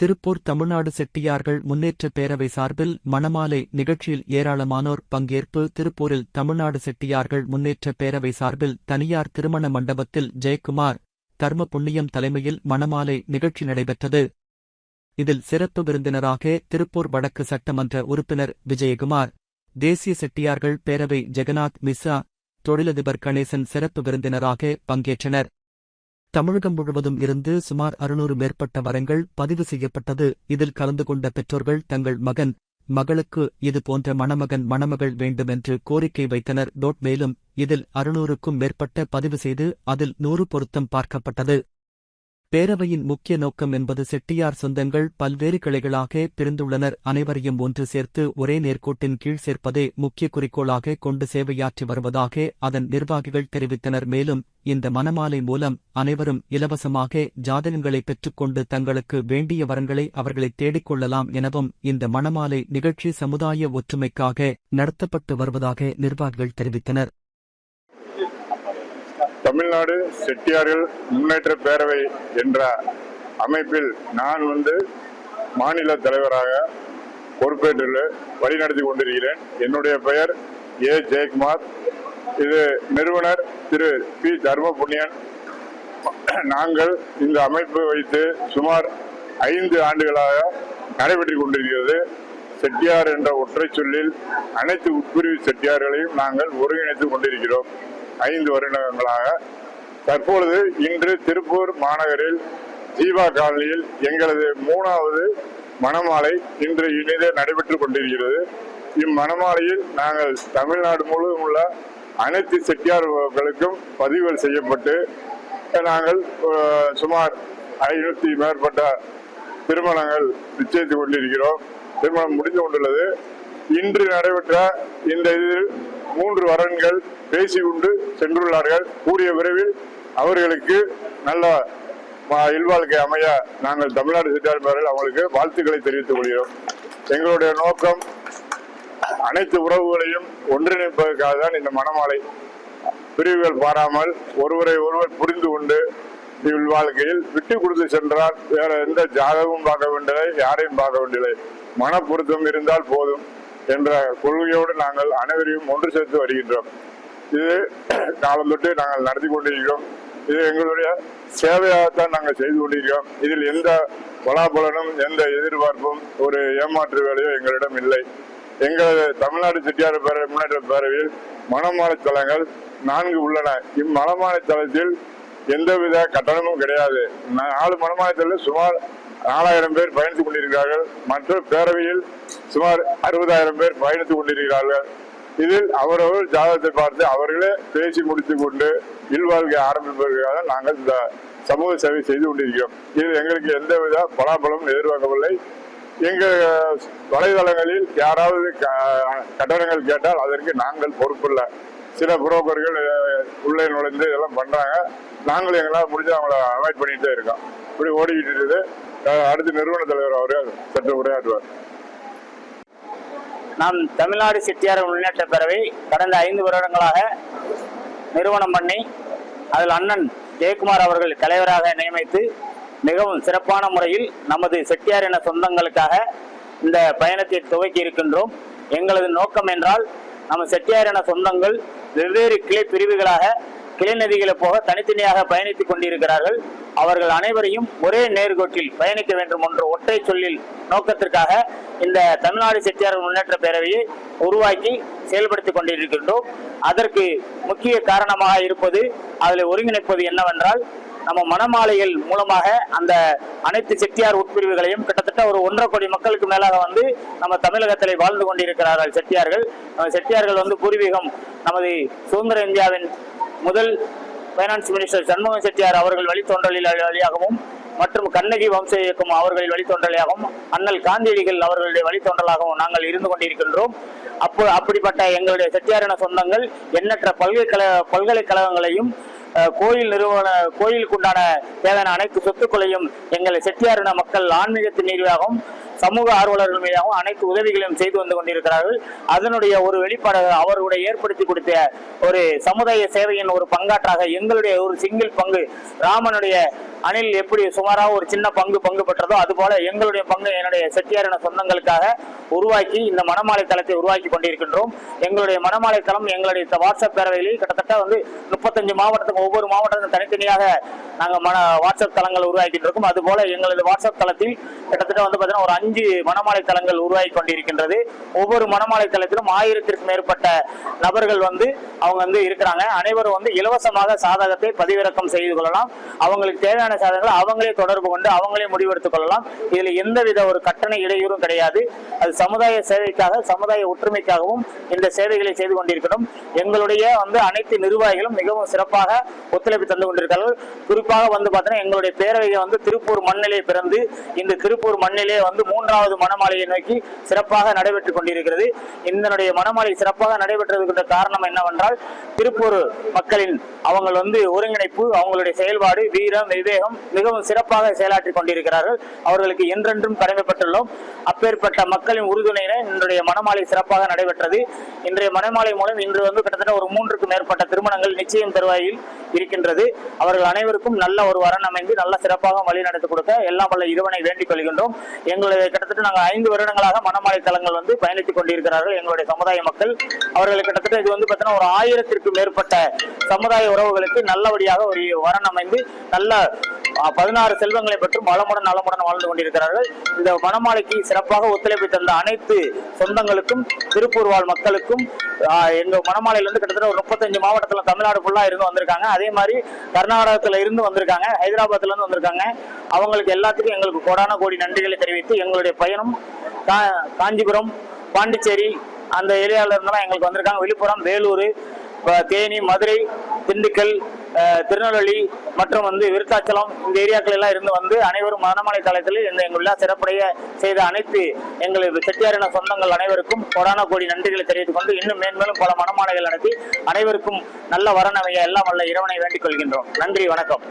திருப்பூர் தமிழ்நாடு செட்டியார்கள் முன்னேற்ற பேரவை சார்பில் மணமாலை நிகழ்ச்சியில் ஏராளமானோர் பங்கேற்பு திருப்பூரில் தமிழ்நாடு செட்டியார்கள் முன்னேற்ற பேரவை சார்பில் தனியார் திருமண மண்டபத்தில் ஜெயக்குமார் தர்ம புண்ணியம் தலைமையில் மணமாலை நிகழ்ச்சி நடைபெற்றது. இதில் சிறப்பு விருந்தினராக திருப்பூர் வடக்கு சட்டமன்ற உறுப்பினர் விஜயகுமார் தேசிய செட்டியார்கள் பேரவை ஜெகநாத் மிஸ்ரா தொழிலதிபர் கணேசன் சிறப்பு விருந்தினராக பங்கேற்றனர். தமிழகம் முழுவதும் இருந்து சுமார் அறுநூறு மேற்பட்ட வரங்கள் பதிவு செய்யப்பட்டது. இதில் கலந்து கொண்ட பெற்றோர்கள் தங்கள் மகன் மகளுக்கு இது போன்ற மணமகன் மணமகள் வேண்டுமென்று கோரிக்கை வைத்தனர். டோட் மேலும் இதில் அறுநூறுக்கும் மேற்பட்ட பதிவு செய்து அதில் நூறு பொருத்தம் பார்க்கப்பட்டது. பேரவையின் முக்கிய நோக்கம் என்பது செட்டியார் சொந்தங்கள் பல்வேறு கிளைகளாக பிரிந்துள்ளனர். அனைவரையும் ஒன்று சேர்த்து ஒரே நேர்கோட்டின் கீழ் சேர்ப்பதே முக்கிய குறிக்கோளாக கொண்டு சேவையாற்றி வருவதாக அதன் நிர்வாகிகள் தெரிவித்தனர். மேலும் இந்த மணமாலை மூலம் அனைவரும் இலவசமாக ஜாதகங்களை பெற்றுக்கொண்டு தங்களுக்கு வேண்டிய வரங்களை அவர்களை தேடிக்கொள்ளலாம் எனவும் இந்த மணமாலை நிகழ்ச்சி சமுதாய ஒற்றுமைக்காக நடத்தப்பட்டு வருவதாக நிர்வாகிகள் தெரிவித்தனர். தமிழ்நாடு செட்டியார்கள் முன்னேற்ற பேரவை என்ற அமைப்பில் நான் வந்து மாநில தலைவராக பொறுப்பேற்று வழிநடத்தி கொண்டிருக்கிறேன். என்னுடைய பெயர் ஏ. ஜெயக்குமார். இது நிறுவனர் திரு. பி. தர்மபுண்ணியன். நாங்கள் இந்த அமைப்பு வைத்து சுமார் ஐந்து ஆண்டுகளாக நடைபெற்றுக் கொண்டிருக்கிறது. செட்டியார் என்ற ஒற்றை சொல்லில் அனைத்து உட்பிரிவு செட்டியார்களையும் நாங்கள் ஒருங்கிணைத்துக் கொண்டிருக்கிறோம். ஐந்து வருடங்களாக தற்பொழுது இன்று திருப்பூர் மாநகரில் ஜீவா காலனியில் எங்களது மூணாவது மணமாலை இன்று இனிதே நடைபெற்றுக் கொண்டிருக்கிறது. இம்மணமாலையில் நாங்கள் தமிழ்நாடு முழுவதும் உள்ள அனைத்து செட்டியார்களுக்கும் பதிவுகள் செய்யப்பட்டு நாங்கள் சுமார் ஐநூத்தி மேற்பட்ட திருமணங்கள் நிச்சயித்துக் கொண்டிருக்கிறோம். திருமணம் முடிந்து கொண்டுள்ளது. இன்று நடைபெற்ற இந்த இதில் மூன்று வரன்கள் பேசி கொண்டு சென்றுள்ளார்கள். கூடிய விரைவில் அவர்களுக்கு நல்ல இல்வாழ்க்கை அமைய நாங்கள் தமிழ்நாடு செட்டியார் அவங்களுக்கு வாழ்த்துக்களை தெரிவித்துக் கொள்கிறோம். எங்களுடைய நோக்கம் அனைத்து உறவுகளையும் ஒன்றிணைப்பதற்காக தான் இந்த மணமாலை பிரிவுகள் பாராமல் ஒருவரை ஒருவர் புரிந்து கொண்டு இல்வாழ்க்கையில் விட்டு கொடுத்து சென்றால் வேற எந்த ஜாதகமும் பார்க்க வேண்டியதில்லை யாரையும் பார்க்க வேண்டியதில்லை. மன பொருத்தம் இருந்தால் போதும். என்ற கொள்கையோடு நாங்கள் அனைவரையும் ஒன்று சேர்த்து வருகின்றோம். இது காலம் தொட்டு நாங்கள் நடத்தி கொண்டிருக்கிறோம். இது எங்களுடைய சேவையாகத்தான் நாங்கள் செய்து கொண்டிருக்கிறோம். இதில் எந்த பலாபலனும் எந்த எதிர்பார்ப்பும் ஒரு ஏமாற்று வேலையோ எங்களிடம் இல்லை. எங்களது தமிழ்நாடு செட்டியார் பேரவை முன்னேற்ற பேரவையில் மனமானத்தலங்கள் தலங்கள் நான்கு உள்ளன. இம்மனமான தலத்தில் எந்தவித கட்டணமும் கிடையாது. நாலு மனமான தலத்தில் சுமார் நாலாயிரம் பேர் பயணித்துக் கொண்டிருக்கிறார்கள் மற்ற பேரவையில் சுமார் அறுபதாயிரம் பேர் பயணித்துக் கொண்டிருக்கிறார்கள். இதில் அவரவர் ஜாதகத்தை பார்த்து அவர்களே பேசி முடித்துக் கொண்டு இல்வாழ்க்கை ஆரம்பிப்பதற்காக நாங்கள் இந்த சமூக சேவை செய்து கொண்டிருக்கிறோம். இதில் எங்களுக்கு எந்தவித பலாபலமும் எதிர்பார்க்கவில்லை. எங்கள் வலைதளங்களில் யாராவது க- கட்டணங்கள் கேட்டால் அதற்கு நாங்கள் பொறுப்பில்லை. சில புரோக்கர்கள் உள்ளே நுழைந்து இதெல்லாம் பண்றாங்க. நாங்களும் எங்களால் முடிஞ்சு அவங்கள அவாய்ட் பண்ணிகிட்டே இருக்கோம். இப்படி ஓடிக்கிட்டு இருக்குது. அடுத்து நிறுவன தலைவர் அவரே சற்று உரையாற்றுவார். நாம் தமிழ்நாடு செட்டியார் முன்னேற்ற பேரவை கடந்த ஐந்து வருடங்களாக நிறுவனம் பண்ணி அதில் அண்ணன் ஜெயக்குமார் அவர்கள் தலைவராக நியமித்து மிகவும் சிறப்பான முறையில் நமது செட்டியார் என சொந்தங்களுக்காக இந்த பயணத்தை துவக்கி இருக்கின்றோம். எங்களது நோக்கம் என்றால் நம்ம செட்டியார் என சொந்தங்கள் வெவ்வேறு கிளை பிரிவுகளாக கிளை நதிகளை போக தனித்தனியாக பயணித்துக் கொண்டிருக்கிறார்கள். அவர்கள் அனைவரையும் ஒரே நேர்கோட்டில் பயணிக்க வேண்டும் என்ற ஒற்றை சொல்லில் நோக்கத்திற்காக இந்த தமிழ்நாடு செட்டியார் முன்னேற்ற பேரவையை உருவாக்கி செயல்படுத்திக் கொண்டிருக்கின்றோம். அதற்கு முக்கிய காரணமாக இருப்பது அதில் ஒருங்கிணைப்பது என்னவென்றால் நம்ம மணமாலைகள் மூலமாக அந்த அனைத்து செட்டியார் உட்பிரிவுகளையும் கிட்டத்தட்ட ஒரு ஒன்றரை கோடி மக்களுக்கு மேலாக வந்து நம்ம தமிழகத்திலே வாழ்ந்து கொண்டிருக்கிறார்கள் செட்டியார்கள். செட்டியார்கள் வந்து பூர்வீகம் நமது சுதந்திர இந்தியாவின் முதல் பைனான்ஸ் மினிஸ்டர் சண்முகம் செட்டியார் அவர்கள் வழித்தோன்றலில் வழியாகவும் மற்றும் கண்ணகி வம்ச இயக்கம் அவர்களின் வழித்தோன்றலாகவும் அண்ணல் காந்தியடிகள் அவர்களுடைய வழித்தோன்றலாகவும் நாங்கள் இருந்து கொண்டிருக்கின்றோம். அப்போ அப்படிப்பட்ட எங்களுடைய செட்டியாரின சொந்தங்கள் எண்ணற்ற பல்கலைக்கழக பல்கலைக்கழகங்களையும் கோயில் நிறுவன கோயிலுக்குண்டான தேவையான அனைத்து சொத்துக்களையும் எங்கள் செட்டியாரின மக்கள் ஆன்மீகத்தின் நீர்வாகவும் சமூக ஆர்வலர்கள் மீதாகவும் அனைத்து உதவிகளையும் செய்து வந்து கொண்டிருக்கிறார்கள். அதனுடைய ஒரு வெளிப்பாடு அவர்களுடைய ஏற்படுத்தி கொடுத்த ஒரு சமுதாய சேவையின் ஒரு பங்காற்றாக எங்களுடைய ஒரு சிங்கிள் பங்கு ராமனுடைய அணில் எப்படி சுமாராக ஒரு சின்ன பங்கு பங்கு பெற்றதோ அதுபோல எங்களுடைய பங்கு என்னுடைய செட்டியாரின சொந்தங்களுக்காக உருவாக்கி இந்த மணமாலை தளத்தை உருவாக்கி கொண்டிருக்கின்றோம். எங்களுடைய மணமாலை தளம் எங்களுடைய இந்த வாட்ஸ்அப் பேரவையில் கிட்டத்தட்ட வந்து முப்பத்தஞ்சு மாவட்டத்துக்கு ஒவ்வொரு மாவட்டத்துக்கும் தனித்தனியாக நாங்கள் மன வாட்ஸ்அப் தளங்கள் உருவாக்கிட்டு இருக்கோம். அதுபோல எங்களது வாட்ஸ்அப் தளத்தில் கிட்டத்தட்ட வந்து பார்த்தீங்கன்னா ஒரு அஞ்சு மணமாலை தளங்கள் உருவாகி கொண்டிருக்கின்றது. ஒவ்வொரு மணமாலை தளத்திலும் ஆயிரத்திற்கும் மேற்பட்ட நபர்கள் வந்து அவங்க வந்து இருக்கிறாங்க. அனைவரும் வந்து இலவசமாக சாதகத்தை பதிவிறக்கம் செய்து கொள்ளலாம். அவங்களுக்கு தேவையான சாதகங்களை அவங்களே தொடர்பு கொண்டு அவங்களே முடிவெடுத்துக் கொள்ளலாம். இதில் எந்தவித ஒரு கட்டண இடையூறும் கிடையாது. அது சமுதாய சேவைக்காக சமுதாய ஒற்றுமைக்காகவும் இந்த சேவைகளை செய்து கொண்டிருக்கிறோம் எங்களுடைய வந்து அனைத்து நிர்வாகிகளும் மிகவும் சிறப்பாக ஒத்துழைப்பு தந்து கொண்டிருக்கிறார்கள். குறிப்பாக வந்து பார்த்தீங்கன்னா எங்களுடைய பேரவையை வந்து திருப்பூர் மண்ணிலே பிறந்து இந்த திருப்பூர் மண்ணிலே வந்து மூன்றாவது மணமாலையை நோக்கி சிறப்பாக நடைபெற்றுக் கொண்டிருக்கிறது. இதனுடைய மணமாலை சிறப்பாக நடைபெற்றதுக்கு காரணம் என்னவென்றால் திருப்பூர் மக்களின் அவங்க வந்து ஒருங்கிணைப்பு அவங்களுடைய செயல்பாடு வீரம் விவேகம் மிகவும் சிறப்பாக செயலாற்றி கொண்டிருக்கிறார்கள். அவர்களுக்கு என்றென்றும் கடமைப்பட்டுள்ளோம். அப்பேற்பட்ட மக்களின் உறுதுணையினர் இன்றைய மணமாலை சிறப்பாக நடைபெற்றது. இன்றைய மணமாலை மூலம் இன்று வந்து கிட்டத்தட்ட ஒரு மூன்றுக்கும் மேற்பட்ட திருமணங்கள் நிச்சயம் தருவாயில் இருக்கின்றது. அவர்கள் அனைவருக்கும் நல்ல ஒரு வரன் அமைந்து நல்ல சிறப்பாக வழி நடத்தி கொடுக்க எல்லாம் வல்ல இறைவனை வேண்டிக் கொள்கின்றோம். எங்களுடைய கிட்டத்தட்ட நாங்கள் ஐந்து வருடங்களாக மனமாலை தலங்கள் வந்து பயணித்துக் கொண்டிருக்கிறார்கள் எங்களுடைய சமுதாய மக்கள். அவர்கள் கிட்டத்தட்ட இது வந்து பார்த்தீங்கன்னா ஒரு ஆயிரத்திற்கும் மேற்பட்ட சமுதாய உறவுகளுக்கு நல்லபடியாக ஒரு வரன் அமைந்து நல்ல பதினாறு செல்வங்களை பெற்று வளமுடன் நலமுடன் வாழ்ந்து கொண்டிருக்கிறார்கள். இந்த மணமாலைக்கு சிறப்பாக ஒத்துழைப்பு தந்த அனைத்து சொந்தங்களுக்கும் திருப்பூர் வாழ் மக்களுக்கும் எங்க மணமாலையிலிருந்து கிட்டத்தட்ட ஒரு முப்பத்தஞ்சு மாவட்டத்துல தமிழ்நாடு ஃபுல்லா இருந்து வந்திருக்காங்க. அதே மாதிரி கர்நாடகத்துல இருந்து வந்திருக்காங்க ஹைதராபாத்ல இருந்து வந்திருக்காங்க. அவங்களுக்கு எல்லாத்துக்கும் எங்களுக்கு கோடான கோடி நன்றிகளை தெரிவித்து எங்களுடைய பயணம் கா- காஞ்சிபுரம் பாண்டிச்சேரி அந்த ஏரியாவில இருந்தெல்லாம் எங்களுக்கு வந்திருக்காங்க. விழுப்புரம் வேலூர் தேனி மதுரை திண்டுக்கல் திருநெல்வேலி மற்றும் வந்து விருத்தாச்சலம் இந்த ஏரியாக்கள் எல்லாம் இருந்து வந்து அனைவரும் மனமலை தளத்தில் இந்த எங்குள்ள சிறப்புடைய செய்த அனைத்து எங்களது செட்டியாரின சொந்தங்கள் அனைவருக்கும் கொடான கோடி நன்றிகளை தெரிவித்துக் கொண்டு இன்னும் மேன்மேலும் பல மனமாலைகள் நடத்தி அனைவருக்கும் நல்ல வரநமைய எல்லாம் வல்ல இறைவனை வேண்டிக் கொள்கின்றோம். நன்றி வணக்கம்.